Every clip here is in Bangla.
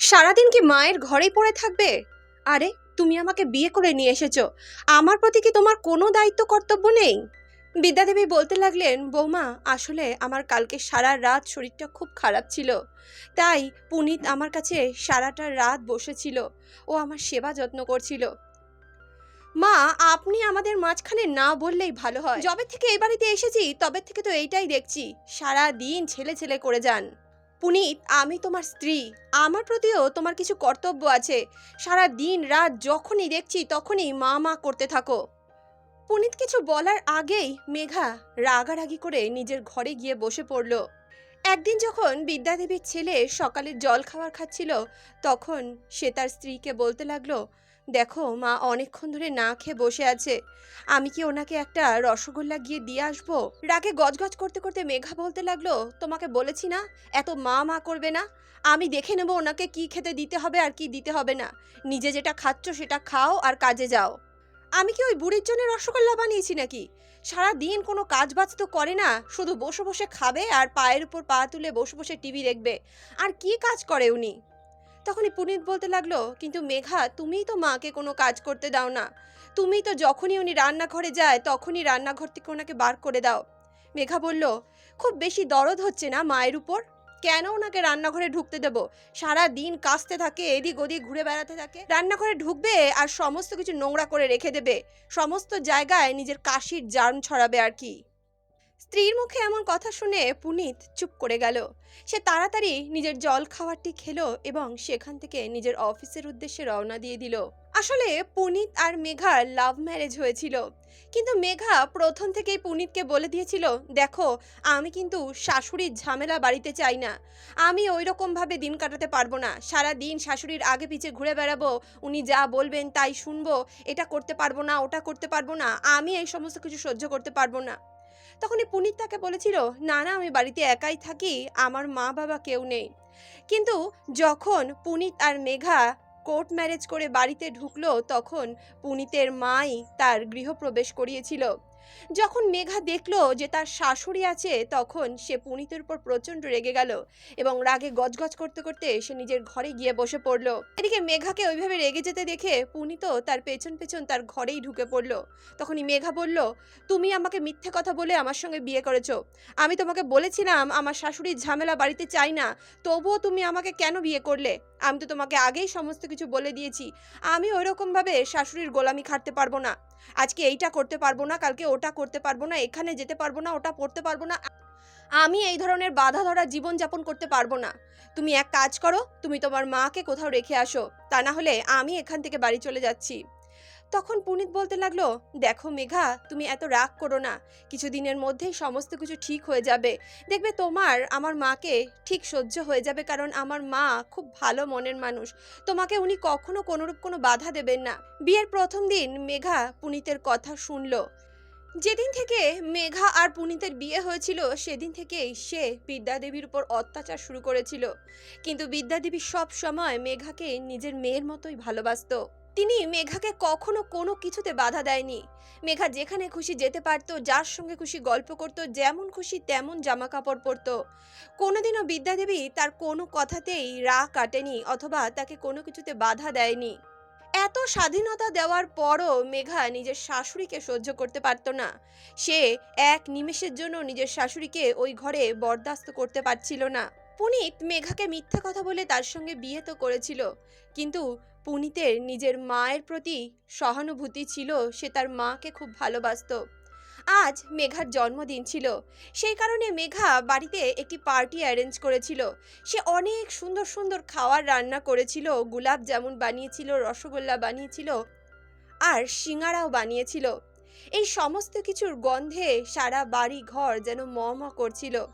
সারাদিন কি মায়ের ঘরেই পড়ে থাকবে? আরে, তুমি আমাকে বিয়ে করে নিয়ে এসেছ। আমার প্রতি কি তোমার কোনো দায়িত্ব, কর্তব্য নেই? বিদ্যাদেবী বলতে লাগলেন, বৌমা, আসলে আমার কালকে সারা রাত শরীরটা খুব খারাপ ছিল। তাই পুনিত আমার কাছে সারাটা রাত বসেছিল। ও আমার সেবা যত্ন করছিল। মা, আপনি আমাদের মাঝখানে না বললেই ভালো হয়। যবে থেকে এই বাড়িতে এসেছি, তবে থেকে তো এইটাই দেখছি। সারা দিন ছেলে ছেলে করে যান। পুনিত, আমি তোমার স্ত্রী। আমার প্রতিও তোমার কিছু কর্তব্য আছে। সারা দিন রাত যখনই দেখছি, তখনই মা মা করতে থাকো। পুনিত কিছু বলার আগেই মেঘা রাগারাগি করে নিজের ঘরে গিয়ে বসে পড়ল। একদিন যখন বিদ্যাদেবীর ছেলে সকালে জল খাবার খাচ্ছিল, তখন সে তার স্ত্রীকে বলতে লাগল দেখো, মা অনেকক্ষণ ধরে না খেয়ে বসে আছে। আমি কি ওনাকে একটা রসগোল্লা গিয়ে দিয়ে আসব? রাগে গজগজ করতে করতে মেঘা বলতে লাগল, তোমাকে বলেছি না, এত মা মা করবে না। আমি দেখে নেব ওনাকে কি খেতে দিতে হবে আর কি দিতে হবে না। নিজে যেটা খাচ্ছ সেটা খাও আর কাজে যাও। আমি কি ওই বুড়ির জন্য রসগোল্লা বানিয়েছি নাকি? সারা দিন কোনো কাজ বাজ তো করে না, শুধু বসে বসে খাবে আর পায়ের উপর পা তুলে বসে বসে টিভি দেখবে। আর কি কাজ করে উনি? তখনই পুনিত বলতে লাগল, কিন্তু মেঘা, তুমিই তো মাকে কোনো কাজ করতে দাও না। তুমি তো যখনই উনি রান্নাঘরে যায়, তখনই রান্নাঘর থেকে ওনাকে বার করে দাও। মেঘা বলল, খুব বেশি দরদ হচ্ছে না মায়ের উপর? কেন ওনাকে রান্নাঘরে ঢুকতে দেবো? সারা দিন কাস্তে থাকে, এদিক ওদিক ঘুরে বেড়াতে থাকে। রান্নাঘরে ঢুকবে আর সমস্ত কিছু নোংরা করে রেখে দেবে। সমস্ত জায়গায় নিজের কাশির জার্ম ছড়াবে আর কি। স্ত্রীর মুখে এমন কথা শুনে পুনিত চুপ করে গেল। সে তাড়াতাড়ি নিজের জল খাবারটি খেলো এবং সেখান থেকে নিজের অফিসের উদ্দেশ্যে রওনা দিয়ে দিল। আসলে পুনিত আর মেঘার লাভ ম্যারেজ হয়েছিল। কিন্তু মেঘা প্রথম থেকেই পুনিতকে বলে দিয়েছিল, দেখো, আমি কিন্তু শাশুড়ির ঝামেলা বাড়িতে চাই না। আমি ওই রকমভাবে দিন কাটাতে পারব না। সারা দিন শাশুড়ির আগে পিছে ঘুরে বেড়াবো, উনি যা বলবেন তাই শুনব, এটা করতে পারব না, ওটা করতে পারব না, আমি এই সমস্ত কিছু সহ্য করতে পারব না। তখনই পুনিত তাকে বলেছিল, না না, আমি বাড়িতে একাই থাকি, আমার মা বাবা কেউ নেই। কিন্তু যখন পুনিত আর মেঘা কোর্ট ম্যারেজ করে বাড়িতে ঢুকলো, তখন পুনিতের মাই তার গৃহপ্রবেশ করিয়েছিল। যখন মেঘা দেখল যে তার শাশুড়ি আছে, তখন সে পুনিতের উপর প্রচণ্ড রেগে গেল এবং রাগে গজগজ করতে করতে সে নিজের ঘরে গিয়ে বসে পড়ল। এদিকে মেঘাকে ওইভাবে রেগে যেতে দেখে পুনিত তার পেছন পেছন তার ঘরেই ঢুকে পড়ল। তখনই মেঘা বলল, তুমি আমাকে মিথ্যে কথা বলে আমার সঙ্গে বিয়ে করেছ। আমি তোমাকে বলেছিলাম আমার শাশুড়ির ঝামেলা বাড়িতে চাই না। তবুও তুমি আমাকে কেন বিয়ে করলে? আমি তো তোমাকে আগেই সমস্ত কিছু বলে দিয়েছি। আমি ওই রকমভাবে শাশুড়ির গোলামি খাটতে পারব না। আজকে এইটা করতে পারব না, কালকে ওটা করতে পারব না, এখানে যেতে পারব না, ওটা পড়তে পারব না আমি এই ধরনের বাধা ধরা জীবনযাপন করতে পারব না। তুমি এক কাজ করো, তুমি তোমার মাকে কোথাও রেখে আসো, তা না হলে আমি এখান থেকে বাড়ি চলে যাচ্ছি। তখন পুনিত বলতে লাগল, দেখো মেঘা, তুমি এত রাগ করো না, কিছুদিনের মধ্যেই সমস্ত কিছু ঠিক হয়ে যাবে। দেখবে তোমার, আমার মাকে ঠিক সহ্য হয়ে যাবে কারণ আমার মা খুব ভালো মনের মানুষ। তোমাকে উনি কখনো কোনোরূপ কোনো বাধা দেবেন না। বিয়ের প্রথম দিন মেঘা পুনিতের কথা শুনলো। যেদিন থেকে মেঘা আর পুনিতের বিয়ে হয়েছিল, সেদিন থেকেই সে বিদ্যাদেবীর উপর অত্যাচার শুরু করেছিল। কিন্তু বিদ্যাদেবী সব সময় মেঘাকে নিজের মেয়ের মতোই ভালোবাসতো। তিনি মেঘাকে কখনো কোনো কিছুতে বাধা দেয়নি। মেঘা যেখানে খুশি যেতে পারতো, যার সঙ্গে খুশি গল্প করতো, যেমন খুশি তেমন জামা কাপড় পরতো। কোনোদিনও বিদ্যাদেবী তার কোনো কথাতেই রা কাটেনি অথবা তাকে কোনো কিছুতে বাধা দেয়নি। এত স্বাধীনতা দেওয়ার পরও মেঘা নিজের শাশুড়িকে সহ্য করতে পারত না। সে এক নিমেষের জন্য নিজের শাশুড়িকে ওই ঘরে বরদাস্ত করতে পারছিল না। পুনিত মেঘাকে মিথ্যা কথা বলে তার সঙ্গে বিয়ে তো করেছিল, কিন্তু পুনিতের নিজের মায়ের প্রতি সহানুভূতি ছিল সে তার মাকে খুব ভালোবাসতো। আজ মেঘার জন্মদিন ছিল। সেই কারণে মেঘা বাড়িতে একটি পার্টি অ্যারেঞ্জ করেছিল। সে অনেক সুন্দর সুন্দর খাওয়ার রান্না করেছিল, গোলাপ জামুন বানিয়েছিল, রসগোল্লা বানিয়েছিল আর সিঙ্গারাও বানিয়েছিল। এই সমস্ত কিছুর গন্ধে সারা বাড়ি ঘর যেন ম করছিল।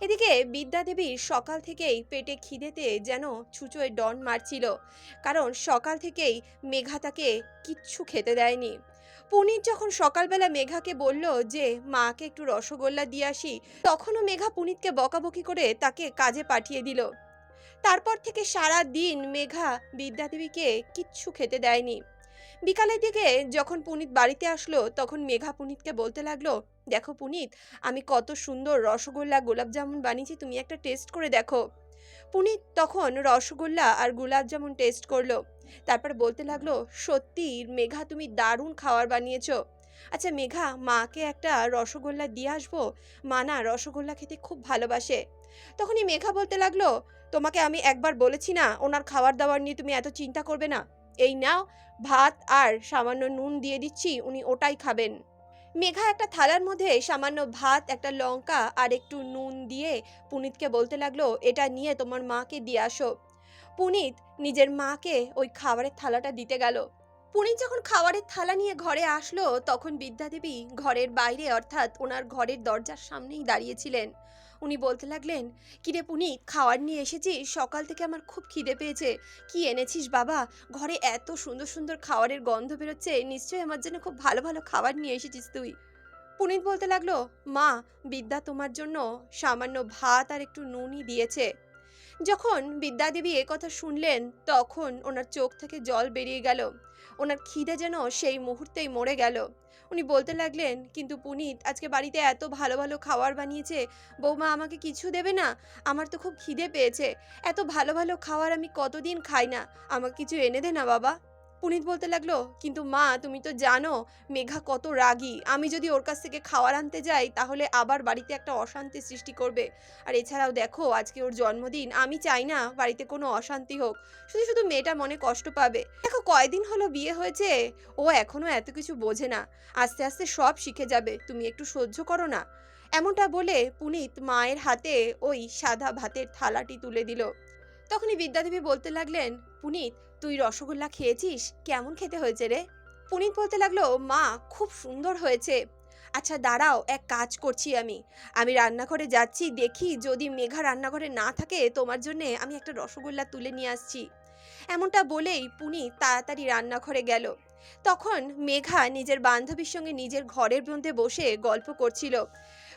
এদিকে বিদ্যাদেবীর সকাল থেকেই পেটে খিদেতে যেন ছুঁচোয় ডন মারছিল। কারণ সকাল থেকেই মেঘা তাকে কিচ্ছু খেতে দেয়নি। পুনিত যখন সকালবেলা মেঘাকে বলল যে, মাকে একটু রসগোল্লা দিয়ে আসি, তখনও মেঘা পুনিতকে বকাবকি করে তাকে কাজে পাঠিয়ে দিল। তারপর থেকে সারা দিন মেঘা বিদ্যাদেবীকে কিচ্ছু খেতে দেয়নি। বিকালের দিকে যখন পুনিত বাড়িতে আসলো, তখন মেঘা পুনিতকে বলতে লাগল, দেখো পুনিত, আমি কত সুন্দর রসগোল্লা গোলাপ জামুন বানিয়েছি, তুমি একটা টেস্ট করে দেখো। পুনিত তখন রসগোল্লা আর গুলাব জামুন টেস্ট করল। তারপর বলতে লাগল, সত্যি, মেঘা তুমি দারুণ খাবার বানিয়েছো। আচ্ছা মেঘা, মাকে একটা রসগোল্লা দিয়ে আসব? মা না রসগোল্লা খেতে খুব ভালোবাসে। তখনই মেঘা বলতে লাগল, তোমাকে আমি একবার বলেছি না, ওনার খাবার দাবার নিয়ে তুমি এত চিন্তা করবে না। এই নাও, ভাত আর সামান্য নুন দিয়ে দিচ্ছি, উনি ওটাই খাবেন। মেঘা একটা থালার মধ্যে সামান্য ভাত, একটা লঙ্কা আর একটু নুন দিয়ে পুনিতকে বলতে লাগল, এটা নিয়ে তোমার মাকে দিয়ে আসো। পুনিত নিজের মাকে ওই খাবারের থালাটা দিতে গেল। পুনিত যখন খাবারের থালা নিয়ে ঘরে আসলো, তখন বিদ্যাদেবী ঘরের বাইরে অর্থাৎ ওনার ঘরের দরজার সামনেই দাঁড়িয়েছিলেন। উনি বলতে লাগলেন, কিরে পুনিত, খাবার নিয়ে এসেছিস? সকাল থেকে আমার খুব খিদে পেয়েছে। কি এনেছিস বাবা? ঘরে এত সুন্দর সুন্দর খাবারের গন্ধ বেরোচ্ছে। নিশ্চয়ই আমার জন্য খুব ভালো ভালো খাবার নিয়ে এসেছিস তুই। পুনিত বলতে লাগল, মা, বিদ্যা তোমার জন্য সামান্য ভাত আর একটু নুনই দিয়েছে। যখন বিদ্যাদেবী কথা শুনলেন, তখন ওনার চোখ থেকে জল বেরিয়ে গেল। ওনার খিদে যেন সেই মুহূর্তেই মরে গেল। উনি বলতে লাগলেন, কিন্তু পুনিত, আজকে বাড়িতে এত ভালো ভালো খাবার বানিয়েছে, বৌমা আমাকে কিছু দেবে না? আমার তো খুব খিদে পেয়েছে। এত ভালো ভালো খাওয়ার আমি কতদিন খাই না? আমাকে কিছু এনে দে না বাবা। পুনিত বলতে লাগল, কিন্তু মা, তুমি তো জানো, মেঘা কত রাগী। আমি যদি ওর কাছ থেকে খাওয়ার আনতে যাই, তাহলে আবার বাড়িতে একটা অশান্তি সৃষ্টি করবে। আর এছাড়াও দেখো, আজকে ওর জন্মদিন। আমি চাই না বাড়িতে কোনো অশান্তি হোক। শুধু শুধু মেয়েটা মনে কষ্ট পাবে। দেখো, কয়দিন হলো বিয়ে হয়েছে, ও এখনও এত কিছু বোঝে না। আস্তে আস্তে সব শিখে যাবে। তুমি একটু সহ্য করো না। এমনটা বলে পুনিত মায়ের হাতে ওই সাদা ভাতের থালাটি তুলে দিল। তখনই বিদ্যাদেবী বলতে লাগলেন, পুনিত, তুই রসগোল্লা খেয়েছিস? কেমন খেতে হয়েছে রে? পুনিত বলতে লাগল, মা, খুব সুন্দর হয়েছে। আচ্ছা দাঁড়াও, এক কাজ করছি আমি। আমি রান্নাঘরে যাচ্ছি, দেখি যদি মেঘা রান্নাঘরে না থাকে, তোমার জন্যে আমি একটা রসগোল্লা তুলে নিয়ে আসছি। এমনটা বলেই পুনি তাড়াতাড়ি রান্নাঘরে গেল। তখন মেঘা নিজের বান্ধবীর সঙ্গে নিজের ঘরের মধ্যে বসে গল্প করছিল।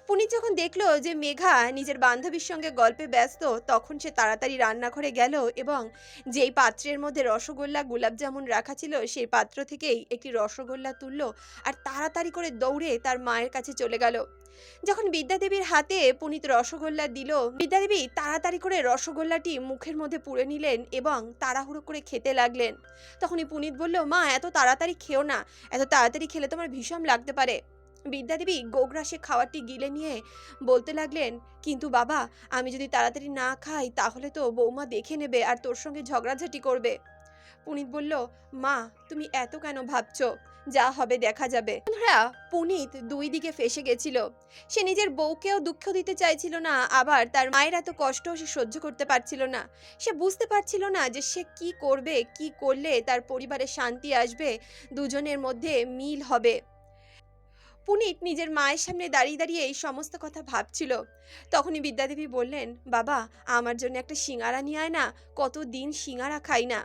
পুনি যখন দেখল যে মেঘা নিজের বান্ধবীর সঙ্গে গল্পে ব্যস্ত, তখন সে তাড়াতাড়ি রান্নাঘরে গেল এবং যেই পাত্রের মধ্যে রসগোল্লা, গোলাপজামুন রাখা ছিল, সেই পাত্র থেকেই একটি রসগোল্লা তুললো আর তাড়াতাড়ি করে দৌড়ে তার মায়ের কাছে চলে গেল। যখন বিদ্যাদেবীর হাতে পুনিত রসগোল্লা দিল, বিদ্যাদেবী তাড়াতাড়ি করে রসগোল্লাটি মুখের মধ্যে পুড়ে নিলেন এবং তাড়াহুড়ো করে খেতে লাগলেন। তখনই পুনিত বলল, মা, এত তাড়াতাড়ি খেও না। এত তাড়াতাড়ি খেলে তোমার ভীষণ লাগতে পারে। বিদ্যাদেবী গোগ্রাসে খাবারটি গিলে নিয়ে বলতে লাগলেন, কিন্তু বাবা, আমি যদি তাড়াতাড়ি না খাই, তাহলে তো বৌমা দেখে নেবে আর তোর সঙ্গে ঝগড়াঝাটি করবে। পুনিত বলল, মা, তুমি এত কেন ভাবছ? যা হবে দেখা যাবে। বন্ধুরা, পুনিত দুই দিকে ফেসে গেছিল। সে নিজের বউকেও দুঃখ দিতে চাইছিল না, আবার তার মায়ের এত কষ্ট সে সহ্য করতে পারছিল না। সে বুঝতে পারছিল না যে সে কি করবে, কি করলে তার পরিবারে শান্তি আসবে, দুজনের মধ্যে মিল হবে। পুনিত নিজের মায়ের সামনে দাঁড়িয়ে দাঁড়িয়ে এই সমস্ত কথা ভাবছিল। তখনই বিদ্যাদেবী বললেন, বাবা, আমার জন্য একটা সিঙ্গারা নিয়ে আয় না কত দিন সিঙ্গারা খাই না।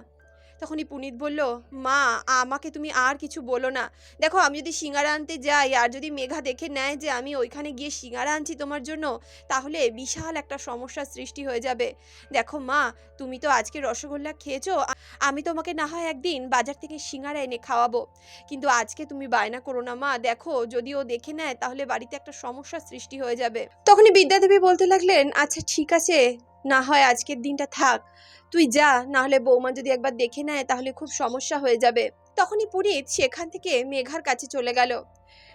তখনই পুনিত বলল, মা, আমাকে তুমি আর কিছু বলো না। দেখো, আমি যদি সিঙ্গারা আনতে যাই আর যদি মেঘা দেখে নেয় যে আমি ওইখানে গিয়ে সিঙ্গারা আনছি তোমার জন্য, তাহলে বিশাল একটা সমস্যার সৃষ্টি হয়ে যাবে। দেখো, মা, তুমি তো আজকে রসগোল্লা খেয়েছো, আমি তোমাকে না হয় একদিন বাজার থেকে সিঙ্গারা এনে খাওয়াবো। কিন্তু আজকে তুমি বায়না করো না, মা। দেখো, যদি ও দেখে নেয়, তাহলে বাড়িতে একটা সমস্যার সৃষ্টি হয়ে যাবে। তখনই বিদ্যাদেবী বলতে লাগলেন আচ্ছা ঠিক আছে। না হয় আজকের দিনটা থাক। তুই যা না হলে বৌমা যদি একবার দেখে নেয়, তাহলে খুব সমস্যা হয়ে যাবে। তখনই পুনিত সেখান থেকে মেঘার কাছে চলে গেল।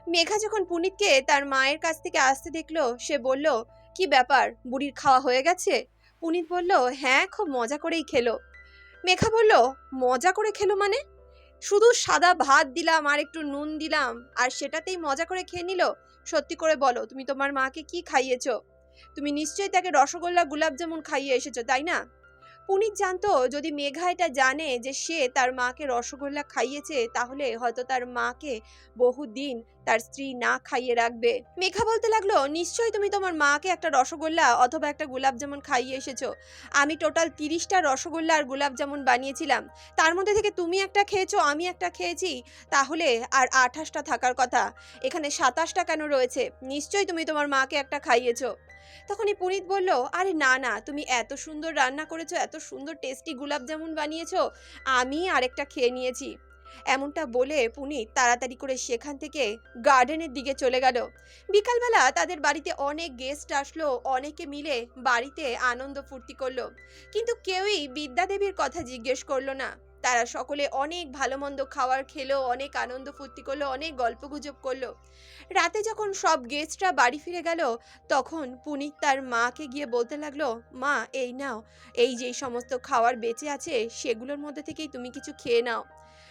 মেঘা যখন পুনিতকে তার মায়ের কাছ থেকে আসতে দেখল, সে বলল, কি ব্যাপার? বুড়ির খাওয়া হয়ে গেছে? পুনিত বলল হ্যাঁ খুব মজা করেই খেলো। মেঘা বলল, মজা করে খেলো মানে? শুধু সাদা ভাত দিলাম আর একটু নুন দিলাম, আর সেটাতেই মজা করে খেয়ে নিল? সত্যি করে বলো, তুমি তোমার মাকে কি খাইয়েছো? তুমি নিশ্চয়ই তাকে রসগোল্লা গুলাব গুলাবজামুন খাইয়ে এসেছ, তাই না? পুনিত জানতো, যদি মেঘা এটা জানে যে সে তার মাকে রসগোল্লা খাইয়েছে, তাহলে হয়তো তার মাকে বহুদিন তার স্ত্রী না খাইয়ে রাখবে। মেঘা বলতে লাগল, নিশ্চয়ই তুমি তোমার মাকে একটা রসগোল্লা অথবা একটা গোলাপজামুন খাইয়ে এসেছ। আমি টোটাল তিরিশটা রসগোল্লা আর গোলাপজামুন বানিয়েছিলাম। তার মধ্যে থেকে তুমি একটা খেয়েছো, আমি একটা খেয়েছি, তাহলে আর আঠাশটা থাকার কথা। এখানে সাতাশটা কেন রয়েছে? নিশ্চয়ই তুমি তোমার মাকে একটা খাইয়েছো। তখনই পুনিত বলল, আরে না না, তুমি এত সুন্দর রান্না করেছ, এত সুন্দর টেস্টি গোলাপ জামুন বানিয়েছো, আমি আরেকটা খেয়ে নিয়েছি। এমনটা বলে পুনিত তাড়াতাড়ি করে সেখান থেকে গার্ডেনের দিকে চলে গেল। বিকালবেলা তাদের বাড়িতে অনেক গেস্ট আসলো, অনেকে মিলে বাড়িতে আনন্দ ফুর্তি করল। কিন্তু কেউই বিদ্যাদেবীর কথা জিজ্ঞেস করল না। তারা সকলে অনেক ভালো মন্দ খাওয়ার খেলো, অনেক আনন্দ ফুর্তি করল, অনেক গল্প গুজব করল। রাতে যখন সব গেস্টরা বাড়ি ফিরে গেল, তখন পুনিত তার মাকে গিয়ে বলতে লাগল, মা, এই নাও, এই যে সমস্ত খাওয়ার বেঁচে আছে, সেগুলোর মধ্যে থেকেই তুমি কিছু খেয়ে নাও।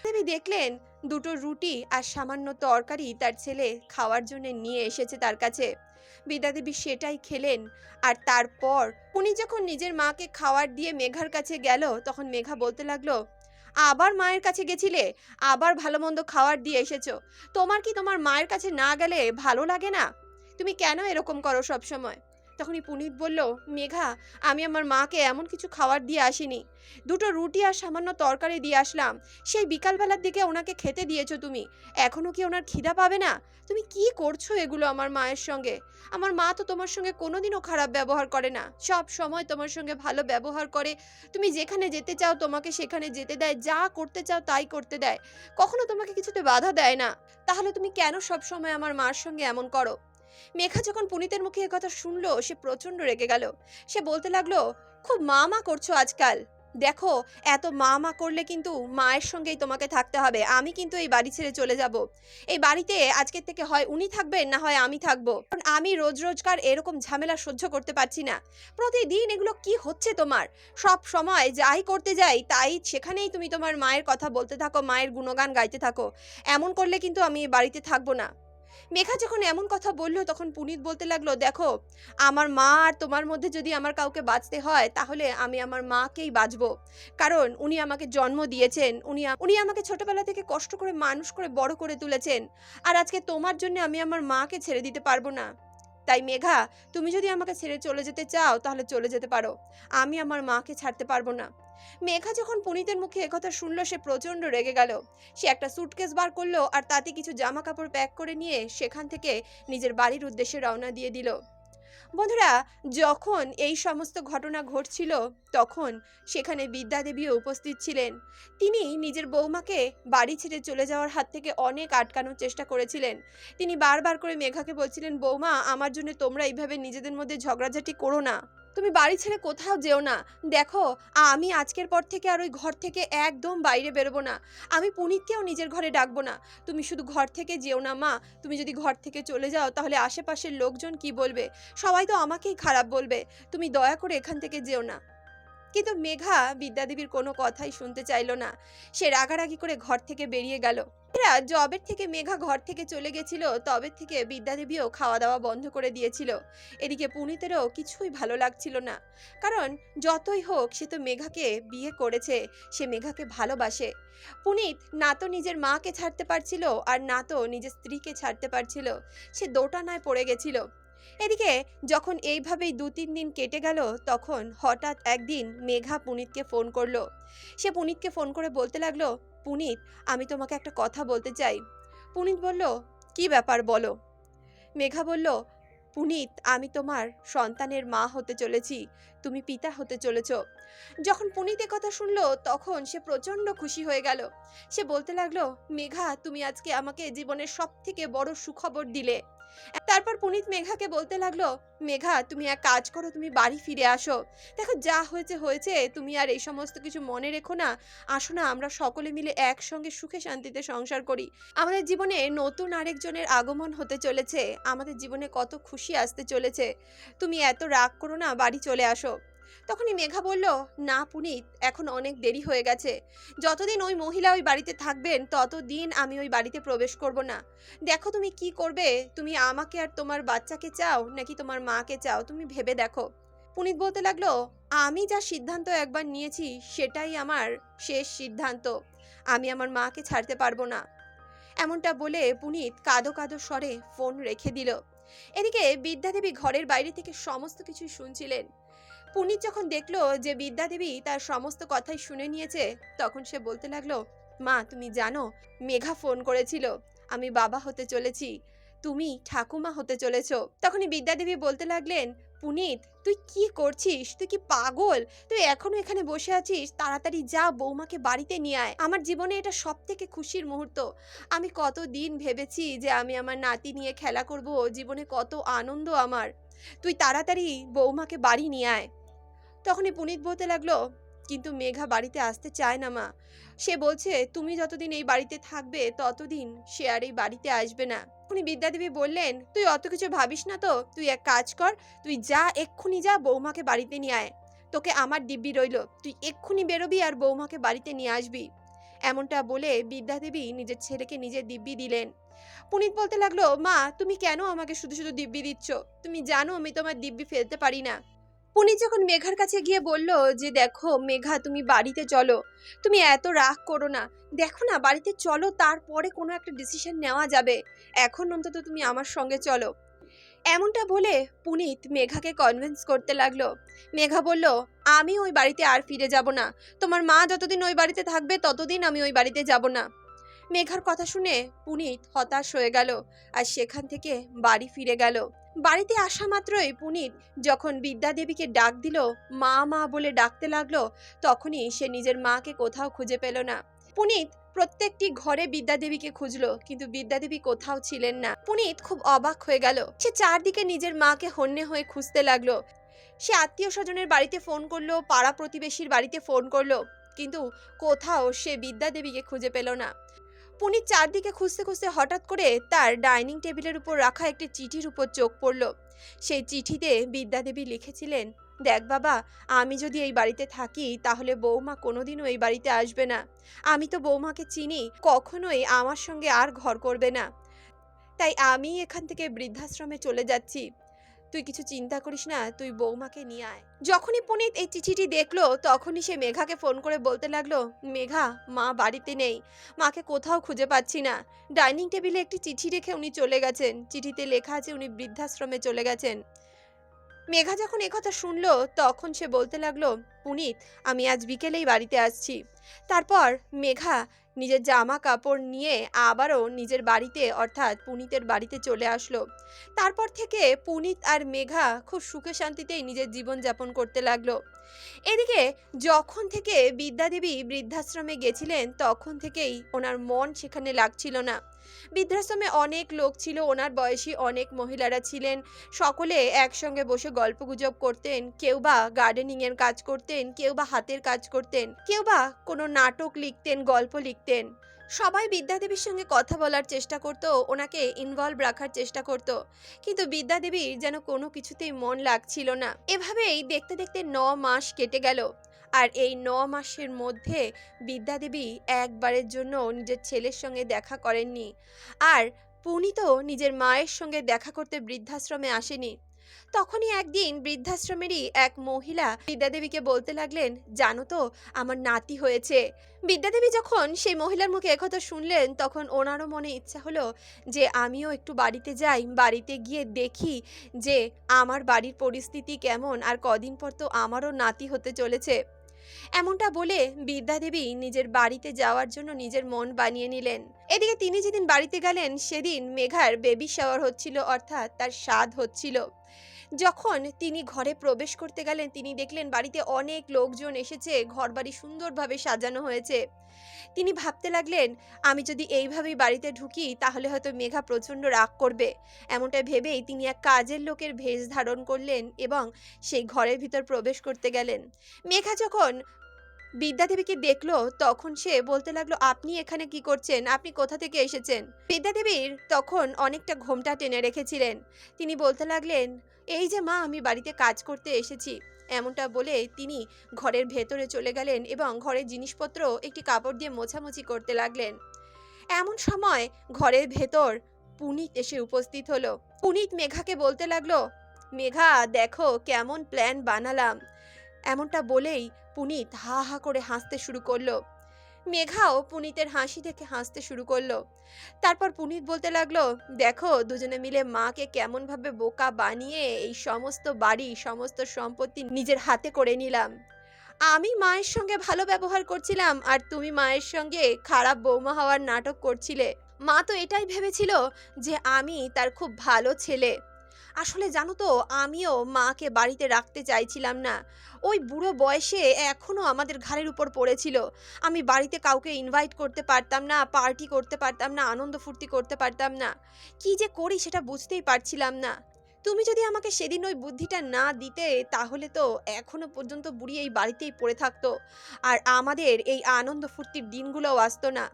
দেবী দেখলেন দুটো রুটি আর সামান্য তরকারি তার ছেলে খাওয়ার জন্য নিয়ে এসেছে তার কাছে। বিদ্যাদেবী সেটাই খেলেন। আর তারপর উনি যখন নিজের মাকে খাওয়ার দিয়ে মেঘার কাছে গেল, তখন মেঘা বলতে লাগল আবার মায়ের কাছে গেছিলে? আবার ভালো মন্দ খাওয়ার দিয়ে এসেছ। তোমার কি তোমার মায়ের কাছে না গেলে ভালো লাগে না? তুমি কেন এরকম করো সব সময় তখনই পুনিত বলল, মেঘা, আমি আমার মাকে এমন কিছু খাবার দিয়ে আসিনি। দুটো রুটি আর সামান্য তরকারি দিয়ে আসলাম। সেই বিকালবেলার দিকে ওনাকে খেতে দিয়েছ তুমি। এখনও কি ওনার খিদা পাবে না? তুমি কি করছ এগুলো আমার মায়ের সঙ্গে? আমার মা তো তোমার সঙ্গে কোনোদিনও খারাপ ব্যবহার করে না। সব সময় তোমার সঙ্গে ভালো ব্যবহার করে। তুমি যেখানে যেতে চাও তোমাকে সেখানে যেতে দেয়। যা করতে চাও তাই করতে দেয়। কখনো তোমাকে কিছুতে বাধা দেয় না। তাহলে তুমি কেন সব সময় আমার মার সঙ্গে এমন করো? মেঘা যখন পুনিতের মুখে কথা শুনলো, সে প্রচণ্ড রেগে গেল। সে বলতে লাগল, খুব মা মা করছ আজকাল। দেখো, এত মা মা করলে কিন্তু মায়ের সঙ্গেই তোমাকে থাকতে হবে। আমি কিন্তু এই বাড়ি ছেড়ে চলে যাব। এই বাড়িতে আজকের থেকে হয় উনি থাকবেন, না হয় আমি থাকব। কারণ আমি রোজ রোজকার এরকম ঝামেলা সহ্য করতে পারছি না। প্রতিদিন এগুলো কি হচ্ছে তোমার? সব সময় যাই করতে যাই, তাই সেখানেই তুমি তোমার মায়ের কথা বলতে থাকো, মায়ের গুণগান গাইতে থাকো। এমন করলে কিন্তু আমি এই বাড়িতে থাকব না। মেঘা যখন এমন কথা বলল, তখন পুনিত বলতে লাগল, দেখো, আমার মা আর তোমার মধ্যে যদি আমার কাউকে বাঁচতে হয়, তাহলে আমি আমার মাকেই বাঁচবো। কারণ উনি আমাকে জন্ম দিয়েছেন, উনি উনি আমাকে ছোটবেলা থেকে কষ্ট করে, মানুষ করে, বড় করে তুলেছেন। আর আজকে তোমার জন্য আমি আমার মাকে ছেড়ে দিতে পারব না। তাই মেঘা, তুমি যদি আমাকে ছেড়ে চলে যেতে চাও, তাহলে চলে যেতে পারো। আমি আমার মাকে ছাড়তে পারব না। মেঘা যখন পুনিতের মুখে একথা শুনলো, সে প্রচণ্ড রেগে গেল। সে একটা সুটকেস বার করল আর তাতে কিছু জামা কাপড় প্যাক করে নিয়ে সেখান থেকে নিজের বাড়ির উদ্দেশ্যে রওনা দিয়ে দিল। বন্ধুরা, যখন এই সমস্ত ঘটনা ঘটছিল, তখন সেখানে বিদ্যাদেবীও উপস্থিত ছিলেন। তিনি নিজের বৌমাকে বাড়ি ছেড়ে চলে যাওয়ার হাত থেকে অনেক আটকানোর চেষ্টা করেছিলেন। তিনি বারবার করে মেঘাকে বলছিলেন, বৌমা, আমার জন্য তোমরা এইভাবে নিজেদের মধ্যে ঝগড়াঝাটি করো না। তুমি বাড়ি ছেড়ে কোথাও যেও না। দেখো, আমি আজকের পর থেকে আর ওই ঘর থেকে একদম বাইরে বেরোবো না। আমি পুনিতকেও নিজের ঘরে ডাকবো না। তুমি শুধু ঘর থেকে যেও না, মা। তুমি যদি ঘর থেকে চলে যাও, তাহলে আশেপাশের লোকজন কি বলবে? সবাই তো আমাকেই খারাপ বলবে। তুমি দয়া করে এখান থেকে যেও না। কিন্তু মেঘা বিদ্যাদেবীর কোনো কথাই শুনতে চাইলো না। সে রাগারাগি করে ঘর থেকে বেরিয়ে গেল। এরা জবের থেকে মেঘা ঘর থেকে চলে গেছিল, তবে থেকে বিদ্যাদেবীও খাওয়া দাওয়া বন্ধ করে দিয়েছিল। এদিকে পুনিতেরও কিছুই ভালো লাগছিল না। কারণ যতই হোক, সে তো মেঘাকে বিয়ে করেছে, সে মেঘাকে ভালোবাসে। পুনিত না তো নিজের মাকে ছাড়তে পারছিল, আর না তো নিজের স্ত্রীকে ছাড়তে পারছিল। সে দোটানায় পড়ে গেছিল। এদিকে যখন এইভাবেই দু তিন দিন কেটে গেল, তখন হঠাৎ একদিন মেঘা পুনিতকে ফোন করল। সে পুনিতকে ফোন করে বলতে লাগল, পুনিত, আমি তোমাকে একটা কথা বলতে চাই। পুনিত বলল, কি ব্যাপার বলো? মেঘা বলল, পুনিত, আমি তোমার সন্তানের মা হতে চলেছি, তুমি পিতা হতে চলেছ। যখন পুনিত কথা শুনলো, তখন সে প্রচণ্ড খুশি হয়ে গেল। সে বলতে লাগল, মেঘা, তুমি আজকে আমাকে জীবনের সব থেকে বড় সুখবর দিলে। তারপর পুনিত মেঘাকে বলতে লাগল, মেঘা, তুমি এক কাজ করো, তুমি বাড়ি ফিরে আসো। দেখো যা হয়েছে হয়েছে, তুমি আর এই সমস্ত কিছু মনে রেখো না। আসো না, আমরা সকলে মিলে একসঙ্গে সুখে শান্তিতে সংসার করি। আমাদের জীবনে নতুন আরেকজনের আগমন হতে চলেছে। আমাদের জীবনে কত খুশি আসতে চলেছে। তুমি এত রাগ করো না, বাড়ি চলে আসো। তখনই মেঘা বলল, না পুনিত, এখন অনেক দেরি হয়ে গেছে। যতদিন ওই মহিলা ওই বাড়িতে থাকবেন, ততদিন আমি ওই বাড়িতে প্রবেশ করব না। দেখো তুমি কি করবে? তুমি আমাকে আর তোমার বাচ্চাকে চাও, নাকি তোমার মাকে চাও? তুমি ভেবে দেখো। পুনিত বলতে লাগল, আমি যা সিদ্ধান্ত একবার নিয়েছি, সেটাই আমার শেষ সিদ্ধান্ত। আমি আমার মাকে ছাড়তে পারব না। এমনটা বলে পুনিত কাঁদো কাঁদো স্বরে ফোন রেখে দিল। এদিকে বিদ্যাদেবী ঘরের বাইরে থেকে সমস্ত কিছু শুনছিলেন। পুনিত যখন দেখল যে বিদ্যাদেবী তার সমস্ত কথাই শুনে নিয়েছে, তখন সে বলতে লাগল, মা, তুমি জানো, মেঘা ফোন করেছিল, আমি বাবা হতে চলেছি, তুমি ঠাকুমা হতে চলেছ। তখনই বিদ্যাদেবী বলতে লাগলেন, পুনিত, তুই কি করছিস? তুই কি পাগল? তুই এখনও এখানে বসে আছিস? তাড়াতাড়ি যা, বৌমাকে বাড়িতে নিয়ে আয়। আমার জীবনে এটা সব থেকে খুশির মুহূর্ত। আমি কত দিন ভেবেছি যে আমি আমার নাতি নিয়ে খেলা করব, জীবনে কত আনন্দ আমার। তুই তাড়াতাড়ি বৌমাকে বাড়ি নিয়ে আয়। তখনই পুনিত বলতে লাগল, কিন্তু মেঘা বাড়িতে আসতে চায় না মা। সে বলছে, তুমি যতদিন এই বাড়িতে থাকবে, ততদিন সে আর এই বাড়িতে আসবে না। উনি বিদ্যাদেবী বললেন, তুই অত কিছু ভাবিস না তো। তুই এক কাজ কর, তুই যা, এক্ষুনি যা, বৌমাকে বাড়িতে নিয়ে আয়। তোকে আমার দিব্যি রইল, তুই এক্ষুনি বেরোবি আর বৌমাকে বাড়িতে নিয়ে আসবি। এমনটা বলে বিদ্যাদেবী নিজের ছেলেকে নিজের দিব্যি দিলেন। পুনিত বলতে লাগল, মা, তুমি কেন আমাকে শুধু শুধু দিব্যি দিচ্ছ? তুমি জানো আমি তোমার দিব্যি ফেলতে পারি না। পুনিত যখন মেঘার কাছে গিয়ে বলল যে, দেখো মেঘা, তুমি বাড়িতে চলো। তুমি এত রাগ করো না। দেখো না, বাড়িতে চলো, তারপরে কোনো একটা ডিসিশন নেওয়া যাবে। এখন অন্তত তুমি আমার সঙ্গে চলো। এমনটা বলে পুনিত মেঘাকে কনভিন্স করতে লাগল। মেঘা বলল, আমি ওই বাড়িতে আর ফিরে যাব না। তোমার মা যতদিন ওই বাড়িতে থাকবে, ততদিন আমি ওই বাড়িতে যাব না। মেঘার কথা শুনে পুনিত হতাশ হয়ে গেল আর সেখান থেকে বাড়ি ফিরে গেল। বাড়িতে আসা মাত্রই পুনিত যখন বিদ্যাদেবীকে ডাক দিল, মা মা বলে ডাকতে লাগল, তখনই সে নিজের মাকে কোথাও খুঁজে পেল না। পুনিত প্রত্যেকটি ঘরে বিদ্যাদেবীকে খুঁজলো, কিন্তু বিদ্যাদেবী কোথাও ছিলেন না। পুনিত খুব অবাক হয়ে গেল। সে চারদিকে নিজের মাকে হন্যে হয়ে খুঁজতে লাগল। সে আত্মীয় স্বজনের বাড়িতে ফোন করল, পাড়া প্রতিবেশীর বাড়িতে ফোন করল, কিন্তু কোথাও সে বিদ্যাদেবীকে খুঁজে পেল না। পুনিত চারদিকে খুঁজতে খুঁজতে হঠাৎ করে তার ডাইনিং টেবিলের উপর রাখা একটি চিঠির উপর চোখ পড়ল। সেই চিঠিতে বিদ্যাদেবী লিখেছিলেন, দেখ বাবা, আমি যদি এই বাড়িতে থাকি, তাহলে বৌমা কোনোদিনও এই বাড়িতে আসবে না। আমি তো বৌমাকে চিনি, কখনোই আমার সঙ্গে আর ঘর করবে না। তাই আমি এখান থেকে বৃদ্ধাশ্রমে চলে যাচ্ছি। তুই কিছু চিন্তা করিস না, তুই বৌমাকে নিয়ে আয়। যখনই পুনিত এই চিঠিটি দেখল, তখনই সে মেঘাকে ফোন করে বলতে লাগল, মেঘা, মা বাড়িতে নেই। মাকে কোথাও খুঁজে পাচ্ছি না। ডাইনিং টেবিলে একটি চিঠি রেখে উনি চলে গেছেন। চিঠিতে লেখা আছে উনি বৃদ্ধাশ্রমে চলে গেছেন। মেঘা যখন একথা শুনলো, তখন সে বলতে লাগল, পুনিত, আমি আজ বিকেলেই বাড়িতে আসছি। তারপর মেঘা নিজের জামা কাপড় নিয়ে আবারও নিজের বাড়িতে, অর্থাৎ পুনিতের বাড়িতে চলে আসলো। তারপর থেকে পুনিত আর মেঘা খুব সুখে শান্তিতেই নিজের জীবন যাপন করতে লাগল। এদিকে যখন থেকে বিদ্যাদেবী বৃদ্ধাশ্রমে গেছিলেন, তখন থেকেই ওনার মন সেখানে লাগছিল না। বৃদ্ধাশ্রমে অনেক লোক ছিল, ওনার বয়সী অনেক মহিলারা ছিলেন। সকলে একসঙ্গে বসে গল্পগুজব করতেন, কেউ বা গার্ডেনিংয়ের কাজ করতেন, কেউ বা হাতের কাজ করতেন, কেউ বা কোনো নাটক লিখতেন, গল্প লিখতেন। সবাই বিদ্যাদেবীর সঙ্গে কথা বলার চেষ্টা করতো, ওনাকে ইনভলভ রাখার চেষ্টা করতো। কিন্তু বিদ্যাদেবীর যেন কোনো কিছুতেই মন লাগছিল না। এভাবেই দেখতে দেখতে ন মাস কেটে গেল। আর এই ন মাসের মধ্যে বিদ্যাদেবী একবারের জন্য নিজের ছেলের সঙ্গে দেখা করেননি। আর পুনিত নিজের মায়ের সঙ্গে দেখা করতে বৃদ্ধাশ্রমে আসেনি। তখনই একদিন বৃদ্ধাশ্রমেরই এক মহিলা বিদ্যাদেবীকে বলতে লাগলেন, জানো তো, আমার নাতি হয়েছে। বিদ্যাদেবী যখন সেই মহিলার মুখে একথা শুনলেন, তখন ওনারও মনে ইচ্ছা হলো যে, আমিও একটু বাড়িতে যাই, বাড়িতে গিয়ে দেখি যে, আমার বাড়ির পরিস্থিতি কেমন, আর কদিন পর তো আমারও নাতি হতে চলেছে। এমনটা বলে বিদ্যাদেবী নিজের বাড়িতে যাওয়ার জন্য নিজের মন বানিয়ে নিলেন। এদিকে তিনি যেদিন বাড়িতে গেলেন, সেদিন মেঘার বেবি শাওয়ার হচ্ছিল, অর্থাৎ তার স্বাদ হচ্ছিল। যখন তিনি ঘরে প্রবেশ করতে গেলেন, তিনি দেখলেন বাড়িতে অনেক লোকজন এসেছে ঘর বাড়ি সুন্দরভাবে সাজানো হয়েছে। তিনি ভাবতে লাগলেন, আমি যদি এইভাবেই বাড়িতে ঢুকি, তাহলে হয়তো মেঘা প্রচণ্ড রাগ করবে। এমনটা ভেবেই তিনি এক কাজের লোকের ভেষ ধারণ করলেন এবং সেই ঘরের ভিতর প্রবেশ করতে গেলেন। মেঘা যখন বিদ্যাদেবীকে দেখল, তখন সে বলতে লাগল, আপনি এখানে কি করছেন? আপনি কোথা থেকে এসেছেন? বিদ্যাদেবীর তখন অনেকটা ঘোমটা টেনে রেখেছিলেন। তিনি বলতে লাগলেন এই যে মা, আমি বাড়িতে কাজ করতে এসেছি। এমনটা বলে তিনি ঘরের ভেতরে চলে গেলেন এবং ঘরের জিনিসপত্র একটি কাপড় দিয়ে মোছামুছি করতে লাগলেন। এমন সময় ঘরের ভেতর পুনিত এসে উপস্থিত হলো। পুনিত মেঘাকে বলতে লাগল, মেঘা, দেখো কেমন প্ল্যান বানালাম। এমনটা বলেই পুনিত হা হা করে হাসতে শুরু করল। মেঘাও পুনিতের হাসি দেখে হাসতে শুরু করল। তারপর পুনিত বলতে লাগল, দেখো, দুজনে মিলে মাকে কেমনভাবে বোকা বানিয়ে এই সমস্ত বাড়ি, সমস্ত সম্পত্তি নিজের হাতে করে নিলাম। আমি মায়ের সঙ্গে ভালো ব্যবহার করছিলাম আর তুমি মায়ের সঙ্গে খারাপ বৌমা হওয়ার নাটক করছিলে। মা তো এটাই ভেবেছিল যে আমি তার খুব ভালো ছেলে। আসলে জানো তো, আমিও মাকে বাড়িতে রাখতে চাইছিলাম না। ওই বুড়ো বয়সে এখনও আমাদের ঘাড়ের উপর পড়েছিল। আমি বাড়িতে কাউকে ইনভাইট করতে পারতাম না পার্টি করতে পারতাম না, আনন্দ ফুর্তি করতে পারতাম না। কি যে করি সেটা বুঝতেই পারছিলাম না। তুমি যদি আমাকে সেদিন ওই বুদ্ধিটা না দিতে, তাহলে তো এখনও পর্যন্ত বুড়ি এই বাড়িতেই পড়ে থাকতো। আর আমাদের এই আনন্দ ফুর্তির দিনগুলোও আসতো না।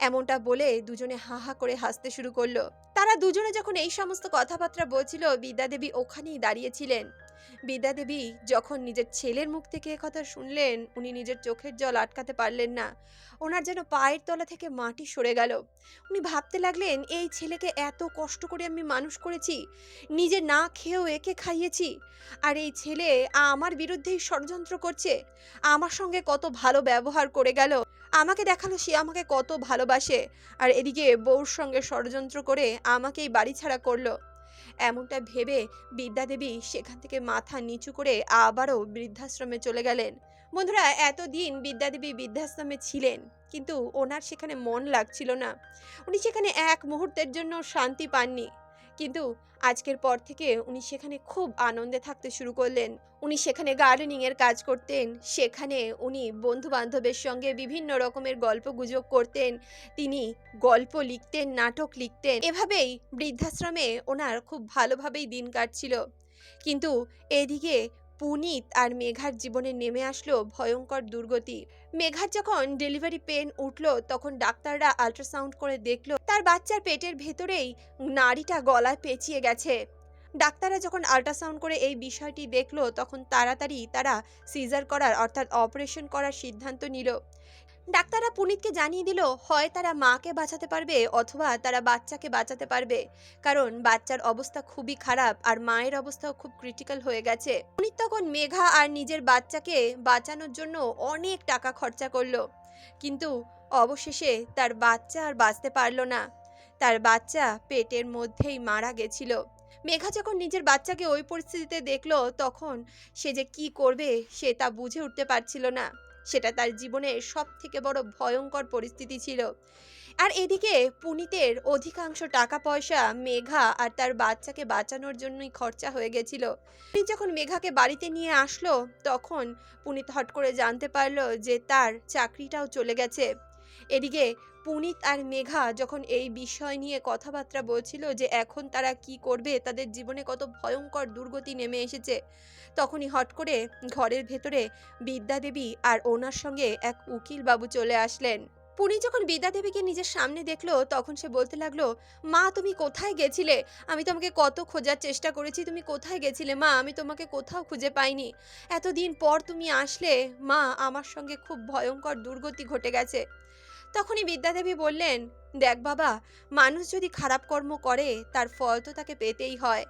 এমনটা বলে দুজনে হা হা করে হাসতে শুরু করল। তারা দুজনে যখন এই সমস্ত কথাবার্তা বলছিল, বিদ্যাদেবী ওখানেই দাঁড়িয়েছিলেন। বিদ্যাদেবী যখন নিজের ছেলের মুখ থেকে কথা শুনলেন, উনি নিজের চোখের জল আটকাতে পারলেন না। ওনার যেন পায়ের তলা থেকে মাটি সরে গেল। উনি ভাবতে লাগলেন, এই ছেলেকে এত কষ্ট করে আমি মানুষ করেছি, নিজে না খেয়েও একে খাইয়েছি। আর এই ছেলে আমার বিরুদ্ধেই ষড়যন্ত্র করছে, আমার সঙ্গে কত ভালো ব্যবহার করে গেল। আমাকে দেখাল সে আমাকে কত ভালোবাসে। আর এদিকে বউর সঙ্গে ষড়যন্ত্র করে আমাকেই বাড়ি ছাড়া করল। এমনটা ভেবে বিদ্যাদেবী সেখান থেকে মাথা নিচু করে আবারও বৃদ্ধাশ্রমে চলে গেলেন। বন্ধুরা, এতদিন বিদ্যাদেবী বৃদ্ধাশ্রমে ছিলেন, কিন্তু ওনার সেখানে মন লাগছিল না। উনি সেখানে এক মুহূর্তের জন্য শান্তি পাননি। কিন্তু আজকের পর থেকে উনি সেখানে খুব আনন্দে থাকতে শুরু করলেন। উনি সেখানে গার্ডেনিংয়ের কাজ করতেন। সেখানে উনি বন্ধু বান্ধবের সঙ্গে বিভিন্ন রকমের গল্প গুজব করতেন। তিনি গল্প লিখতেন, নাটক লিখতেন। এভাবেই বৃদ্ধাশ্রমে ওনার খুব ভালোভাবেই দিন কাটছিল। কিন্তু এদিকে পুনিত আর মেঘার জীবনে নেমে আসলো ভয়ঙ্কর দুর্গতি। মেঘার যখন ডেলিভারি পেন উঠল, তখন ডাক্তাররা আল্ট্রাসাউন্ড করে দেখল, তার বাচ্চার পেটের ভেতরেই নারীটা গলায় পেঁচিয়ে গেছে। ডাক্তাররা যখন আল্ট্রাসাউন্ড করে এই বিষয়টি দেখল, তখন তাড়াতাড়ি তারা সিজার করার অর্থাৎ অপারেশন করার সিদ্ধান্ত নিল। ডাক্তাররা পুনিতকে জানিয়ে দিল, হয় তারা মাকে বাঁচাতে পারবে অথবা তারা বাচ্চাকে বাঁচাতে পারবে। কারণ বাচ্চার অবস্থা খুবই খারাপ আর মায়ের অবস্থাও খুব ক্রিটিক্যাল হয়ে গেছে। পুনিত তখন মেঘা আর নিজের বাচ্চাকে বাঁচানোর জন্য অনেক টাকা খরচা করল। কিন্তু অবশেষে তার বাচ্চা আর বাঁচতে পারল না। তার বাচ্চা পেটের মধ্যেই মারা গেছিল। মেঘা যখন নিজের বাচ্চাকে ওই পরিস্থিতিতে দেখল, তখন সে যে কি করবে সে তা বুঝে উঠতে পারছিল না। সেটা তার জীবনের সব থেকে বড় ভয়ঙ্কর পরিস্থিতি ছিল। আর এদিকে পুনিতের অধিকাংশ টাকা পয়সা মেঘা আর তার বাচ্চাকে বাঁচানোর জন্যই খরচা হয়ে গেছিল। পুনিত যখন মেঘাকে বাড়িতে নিয়ে আসলো, তখন পুনিত হট করে জানতে পারল যে তার চাকরিটাও চলে গেছে। এদিকে পুনিত আর মেঘা যখন এই বিষয় নিয়ে কথাবার্তা বলছিল যে এখন তারা কি করবে, তাদের জীবনে কত ভয়ঙ্কর দুর্গতি নেমে এসেছে, তখনই হট করে ঘরের ভেতরে বিদ্যাদেবী আর ওনার সঙ্গে এক উকিল বাবু চলে আসলেন। পুনি যখন বিদ্যাদেবীকে নিজের সামনে দেখল, তখন সে বলতে লাগল, মা, তুমি কোথায় গেছিলে? আমি তোমাকে কত খোঁজার চেষ্টা করেছি, তুমি কোথায় গেছিলে? মা, আমি তোমাকে কোথাও খুঁজে পাইনি। এতদিন পর তুমি আসলে, মা, আমার সঙ্গে খুব ভয়ঙ্কর দুর্গতি ঘটে গেছে। তখনই বিদ্যাদেবী বললেন, দেখ বাবা, মানুষ যদি খারাপ কর্ম করে, তার ফল তো তাকে পেতেই হয়।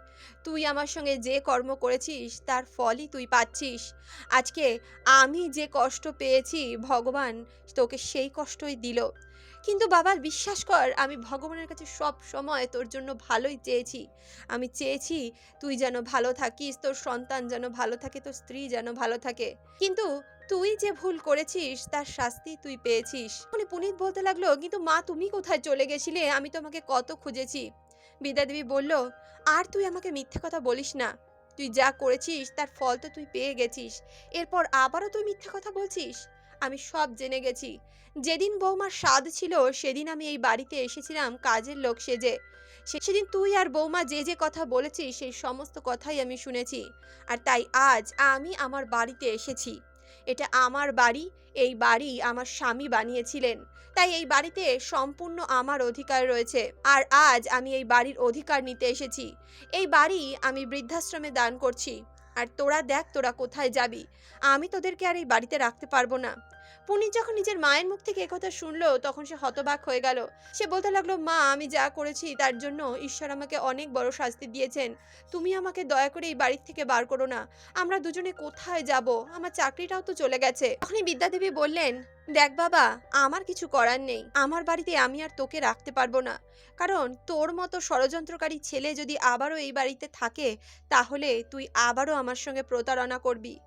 তুই আমার সঙ্গে যে কর্ম করেছিস, তার ফলই তুই পাচ্ছিস। আজকে আমি যে কষ্ট পেয়েছি, ভগবান তোকে সেই কষ্টই দিল। কিন্তু বাবা, বিশ্বাস কর, আমি ভগবানের কাছে সব সময় তোর জন্য ভালোই চেয়েছি। আমি চেয়েছি তুই যেন ভালো থাকিস, তোর সন্তান যেন ভালো থাকে, তোর স্ত্রী যেন ভালো থাকে। কিন্তু তুই যে ভুল করেছিস, তার শাস্তি তুই পেয়েছিস। মানে পুনিত বলতে লাগল, কিন্তু মা, তুমি কোথায় চলে গেছিলে? আমি তোমাকে কত খুঁজেছি। বিদ্যাদেবী বলল, আর তুই আমাকে মিথ্যে কথা বলিস না। তুই যা করেছিস, তার ফল তো তুই পেয়ে গেছিস। এরপর আবারও তুই মিথ্যে কথা বলছিস? আমি সব জেনে গেছি। যেদিন বৌমার স্বাদ ছিল, সেদিন আমি এই বাড়িতে এসেছিলাম, কাজের লোক সেজে। সেদিন তুই আর বৌমা যে যে কথা বলেছিস সেই সমস্ত কথাই আমি শুনেছি। আর তাই আজ আমি আমার বাড়িতে এসেছি। এটা আমার বাড়ি, এই বাড়ি আমার স্বামী বানিয়েছিলেন। তাই এই বাড়িতে সম্পূর্ণ আমার অধিকার রয়েছে। আর আজ আমি এই বাড়ির অধিকার নিতে এসেছি। এই বাড়ি আমি বৃদ্ধাশ্রমে দান করছি। আর তোরা দেখ তোরা কোথায় যাবি। আমি তোদেরকে আর এই বাড়িতে রাখতে পারব না। পুনিত যখন নিজের মায়ের মুখ থেকে একথা শুনলো, তখন সে হতবাক হয়ে গেল। সে বলতে লাগল, মা, আমি যা করেছি তার জন্য ঈশ্বর আমাকে অনেক বড় শাস্তি দিয়েছেন। তুমি আমাকে দয়া করে এই বাড়ির থেকে বার করো না। আমরা দুজনে কোথায় যাব? আমার চাকরিটাও তো চলে গেছে। তখনই বিদ্যাদেবী বললেন, দেখ বাবা, আমার কিছু করার নেই। আমার বাড়িতে আমি আর তোকে রাখতে পারব না। কারণ তোর মতো ষড়যন্ত্রকারী ছেলে যদি আবারও এই বাড়িতে থাকে, তাহলে তুই আবারও আমার সঙ্গে প্রতারণা করবি।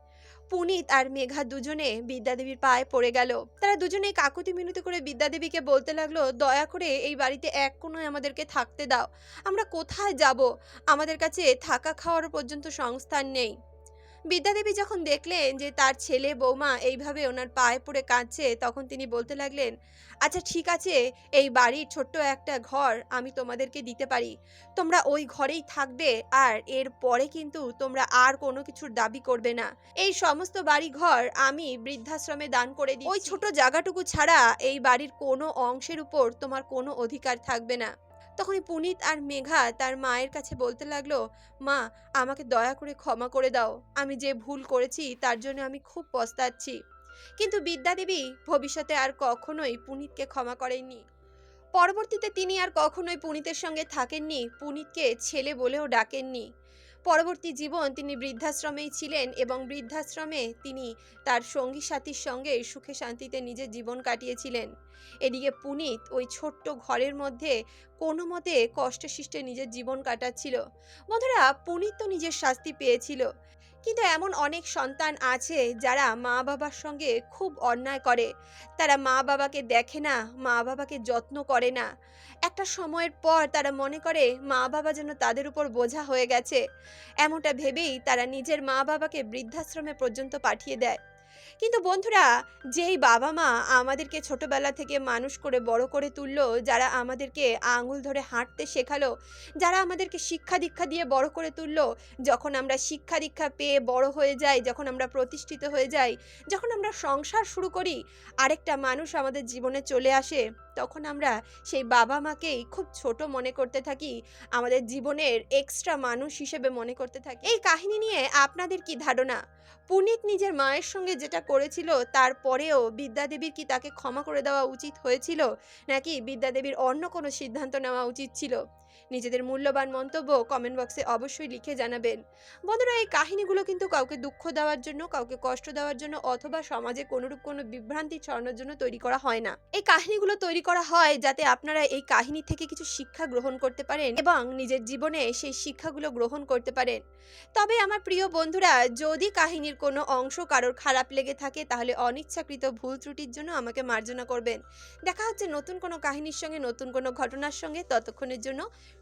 পুনিত আর মেঘা দুজনে বিদ্যাদেবীর পায়ে পড়ে গেল। তারা দুজনে কাকুতি মিনতি করে বিদ্যাদেবীকে বলতে লাগল, দয়া করে এই বাড়িতে এক কোনো আমাদেরকে থাকতে দাও। আমরা কোথায় যাব? আমাদের কাছে থাকা খাওয়ার পর্যন্ত সংস্থান নেই। বিদ্যাদেবী যখন দেখলেন যে তার ছেলে বৌমা এইভাবে ওনার পায়ে পড়ে কাঁদছে, তখন তিনি বলতে লাগলেন আচ্ছা ঠিক আছে, এই বাড়ির ছোট্ট একটা ঘর আমি তোমাদেরকে দিতে পারি। তোমরা ওই ঘরেই থাকবে আর এর পরে কিন্তু তোমরা আর কোনো কিছুর দাবি করবে না। এই সমস্ত বাড়ি ঘর আমি বৃদ্ধাশ্রমে দান করে দিই ওই ছোট জায়গাটুকু ছাড়া এই বাড়ির কোনো অংশের উপর তোমার কোনো অধিকার থাকবে না। তখনই পুনিত আর মেঘা তার মায়ের কাছে বলতে লাগল, মা, আমাকে দয়া করে ক্ষমা করে দাও। আমি যে ভুল করেছি তার জন্য আমি খুব পস্তাচ্ছি। কিন্তু বিদ্যাদেবী ভবিষ্যতে আর কখনোই পুনিতকে ক্ষমা করেননি। পরবর্তীতে তিনি আর কখনোই পুনিতের সঙ্গে থাকেননি। পুনিতকে ছেলে বলেও ডাকেননি। পরবর্তী জীবন তিনি বৃদ্ধাশ্রমেই ছিলেন এবং বৃদ্ধাশ্রমে তিনি তার সঙ্গী সাথীর সঙ্গে সুখে শান্তিতে নিজের জীবন কাটিয়েছিলেন। এদিকে পুনিত ওই ছোট্ট ঘরের মধ্যে কোনো মতে কষ্টসিষ্টে নিজের জীবন কাটাচ্ছিল। বন্ধুরা, পুনিত তো নিজের শাস্তি পেয়েছিল। কিন্তু এমন অনেক সন্তান আছে যারা মা বাবার সঙ্গে খুব অন্যায় করে। তারা মা বাবাকে দেখে না মা বাবাকে যত্ন করে না। একটা সময়ের পর তারা মনে করে মা বাবা যেন তাদের উপর বোঝা হয়ে গেছে। এমনটা ভেবেই তারা নিজের মা বাবাকে বৃদ্ধাশ্রমে পর্যন্ত পাঠিয়ে দেয়। কিন্তু বন্ধুরা, যেই বাবা মা আমাদেরকে ছোটবেলা থেকে মানুষ করে, বড় করে তুললো, যারা আমাদেরকে আঙুল ধরে হাঁটতে শেখালো, যারা আমাদেরকে শিক্ষা দীক্ষা দিয়ে বড় করে তুললো, যখন আমরা শিক্ষা দীক্ষা পেয়ে বড় হয়ে যাই, যখন আমরা প্রতিষ্ঠিত হয়ে যাই, যখন আমরা সংসার শুরু করি, আরেকটা মানুষ আমাদের জীবনে চলে আসে, তখন আমরা সেই বাবা মাকেই খুব ছোট মনে করতে থাকি, আমাদের জীবনের এক্সট্রা মানুষ হিসেবে মনে করতে থাকি। এই কাহিনী নিয়ে আপনাদের কি ধারণা? পুনিত নিজের মায়ের সঙ্গে যেটা করেছিল, তারপরেও বিদ্যাদেবীর কি তাকে ক্ষমা করে দেওয়া উচিত হয়েছিল? নাকি বিদ্যাদেবীর অন্য কোনো সিদ্ধান্ত নেওয়া উচিত ছিল? নিজেদের মূল্যবান মন্তব্য কমেন্ট বক্সে অবশ্যই লিখে জানাবেন। বন্ধুরা, এই কাহিনীগুলো কিন্তু কাউকে দুঃখ দেওয়ার জন্য, কাউকে কষ্ট দেওয়ার জন্য অথবা সমাজে কোনোরূপ কোনো বিভ্রান্তি ছড়ানোর জন্য তৈরি করা হয় না। এই কাহিনীগুলো তৈরি করা হয় যাতে আপনারা এই কাহিনী থেকে কিছু শিক্ষা গ্রহণ করতে পারেন এবং নিজের জীবনে সেই শিক্ষাগুলো গ্রহণ করতে পারেন। তবে আমার প্রিয় বন্ধুরা, যদি কাহিনীর কোনো অংশ কারোর খারাপ লেগে থাকে, তাহলে অনিচ্ছাকৃত ভুল ত্রুটির জন্য আমাকে মার্জনা করবেন। দেখা হচ্ছে নতুন কোনো কাহিনীর সঙ্গে, নতুন কোনো ঘটনার সঙ্গে। ততক্ষণের জন্য